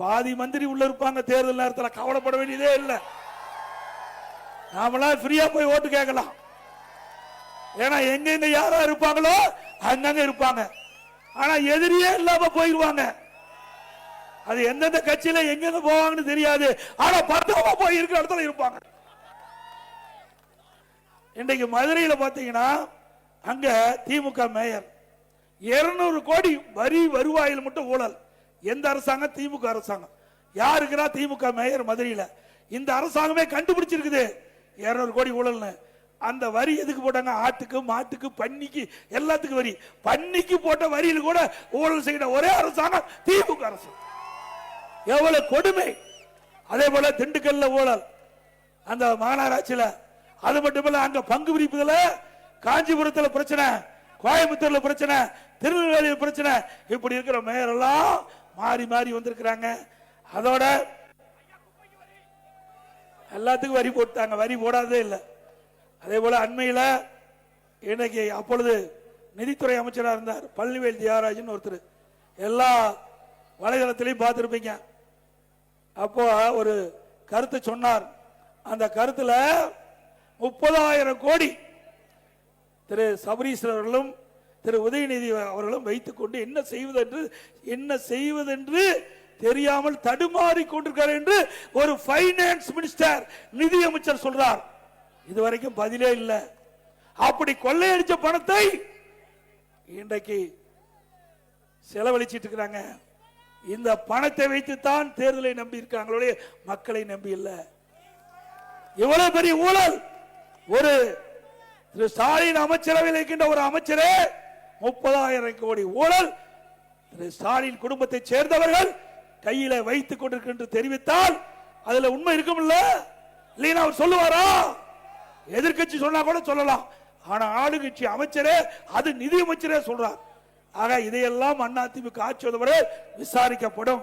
பாதி மந்திரி உள்ள இருப்பாங்க தேர்தல் நேரத்தில். கவலைப்பட வேண்டியதே இல்லை. நாமெல்லாம் ஃப்ரீயா போய் ஓட்டு கேட்கலாம். ஏன்னா எங்கெங்க யாரா இருப்பாங்களோ அங்கங்க இருப்பாங்க. ஆனா எதிரியே இல்லாம போயிருவாங்க. அது எந்தெந்த கட்சியில எங்கெங்க போவாங்கன்னு தெரியாது. ஆனா பத்திரமா போய் இருக்கிற இடத்துல இருப்பாங்க. இன்றைக்கு மதுரையில பாத்தீங்கன்னா அங்க திமுக மேயர். 200 கோடி வரி வருவாயில் மட்டும் ஊழல். எந்த அரசாங்கம்? திமுக அரசாங்கம். யாருக்குன்னா திமுக மேயர் மதுரையில. இந்த அரசாங்கமே கண்டுபிடிச்சிருக்குது. 200 கோடி ஊழல்னு. அந்த வரி எதுக்கு போட்டாங்க? ஆட்டுக்கு மாட்டுக்கு பன்னிக்கு எல்லாத்துக்கும் வரி. பன்னிக்கு போட்ட வரியில் கூட ஊழல் செய்கிற ஒரே அரசாங்கம் திமுக அரசு. எவ்வளவு கொடுமை. அதே போல திண்டுக்கல்ல ஊழல். அந்த மாநகராட்சியில. அது மட்டுமல்ல அங்க பங்கு பிரிப்புல காஞ்சிபுரத்துல பிரச்சனை கோயம்புத்தூர்ல பிரச்சனை திருநெல்வேலியில் பிரச்சனை. இப்படி இருக்கிற மேயர் எல்லாம் மாறி மாறி வந்திருக்கிறாங்க. அதோட எல்லாத்துக்கும் வரி போட்டாங்க. வரி போடாததே இல்லை. அதே போல அண்மையில் இன்னைக்கு அப்பொழுது நிதித்துறை அமைச்சராக இருந்தார். பழனிவேல் தியாகராஜன் ஒருத்தர். எல்லா வலைதளத்திலையும் பார்த்துருப்பீங்க. அப்போ ஒரு கருத்து சொன்னார். அந்த கருத்துல முப்பதாயிரம் கோடி திரு சபரீஸ்வரர்களும் திரு உதயநிதி அவர்களும் வைத்துக் கொண்டு என்ன செய்வதென்று என்ன செய்வதென்று தெரியாமல் தடுமாறி கொண்டிருக்கார் என்று ஒரு பைனான்ஸ் மினிஸ்டர் நிதி அமைச்சர் சொல்றார். இதுவரைக்கும் பதிலே இல்லை. அப்படி கொள்ளையடிச்ச பணத்தை இன்றைக்கு செலவழிச்சிட்டு இருக்கிறாங்க. இந்த பணத்தை வைத்துத்தான் தேர்தலை நம்பி இருக்காங்களோடைய மக்களை நம்பி இல்லை. இவ்வளவு பெரிய ஊழல். ஒரு திரு ஸ்டாலின் அமைச்சரவையில் இருக்கின்ற ஒரு அமைச்சரே முப்பதாயிரம் கோடி ஊழல். ஸ்டாலின் குடும்பத்தை சேர்ந்தவர்கள் கையில வைத்துக் கொண்டிருக்கின்ற தெரிவித்தால் அதுல உண்மை இருக்கும்ல இல்லைன்னா அவர் சொல்லுவாரா? எதிர்க்கட்சி சொன்னா கூட சொல்லலாம். ஆனா ஆளுங்கட்சி அமைச்சரே அது நிதி அமைச்சரே சொல்றார். ஆக இதையெல்லாம் அதிமுக ஆட்சி விசாரிக்கப்படும்.